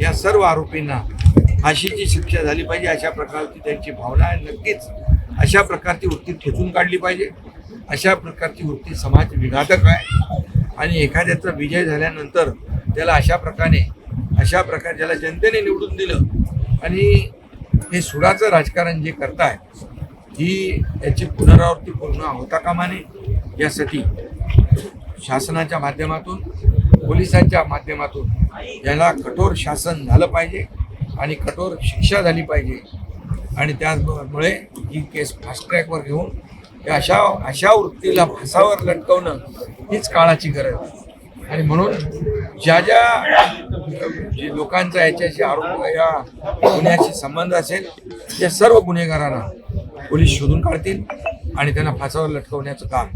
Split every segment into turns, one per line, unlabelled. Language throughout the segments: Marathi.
या सर्व आरोपींना फाशीची शिक्षा झाली पाहिजे अशा प्रकारची त्यांची भावना आहे. नक्कीच अशा प्रकारची वृत्ती ठेचून काढली पाहिजे. अशा प्रकारची वृत्ती समाज विघातक आहे. आणि एखाद्याचा विजय झाल्यानंतर त्याला अशा प्रकारे अशा प्रकारे ज्याला जनतेने निवडून दिलं आणि हे सुडाचं राजकारण जे करताय ही याची पुनरावृत्ती पूर्ण होता कामा नये. यासाठी शासनाच्या माध्यमातून पोलिसांच्या माध्यमातून याला कठोर शासन झालं पाहिजे आणि कठोर शिक्षा झाली पाहिजे. आणि त्यामुळे ही केस फास्ट ट्रॅकवर घेऊन या अशा अशा वृत्तीला फासावर लटकवणं हीच काळाची गरज आहे. आणि म्हणून ज्या ज्या जे लोकांचा याच्याशी आरोप या गुन्ह्याशी संबंध असेल त्या सर्व गुन्हेगारांना पोलीस शोधून काढतील आणि त्यांना फासावर लटकवण्याचं काम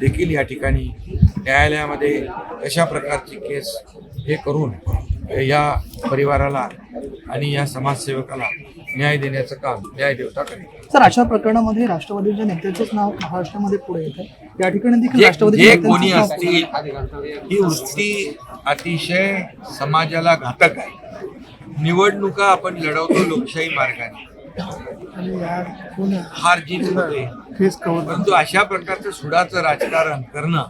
देखील या ठिकाणी न्यायालयामध्ये अशा प्रकारची केस हे करून या परिवाराला आणि या समाजसेवकाला न्याय देण्याचं काम न्याय देवता करेल.
सर अशा प्रकरणामध्ये राष्ट्रवादीच्या नेत्याचंच नाव महाराष्ट्रामध्ये पुढे येत आहे. या ठिकाणी देखील
जे
राष्ट्रवादी
जे कोणी असतील ही वृत्ती अतिशय समाजाला घातक आहे. निवडणुका आपण लढवतो लोकशाही मार्गाने. हार जीत होते. परंतु अशा प्रकारचं सुडाचं राजकारण करणं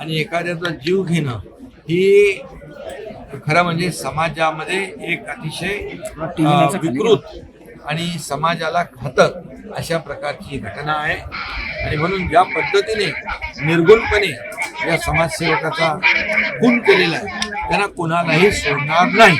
आणि एखाद्याचा जीव घेणं ही खरं म्हणजे समाजामध्ये एक अतिशय विकृत आणि समाजाला घातक अशा प्रकारची घटना आहे. आणि म्हणून ज्या पद्धतीने निर्गुणपणे या समाजसेवकाचा खून केलेला आहे. त्यांना कोणालाही सोडणार नाही.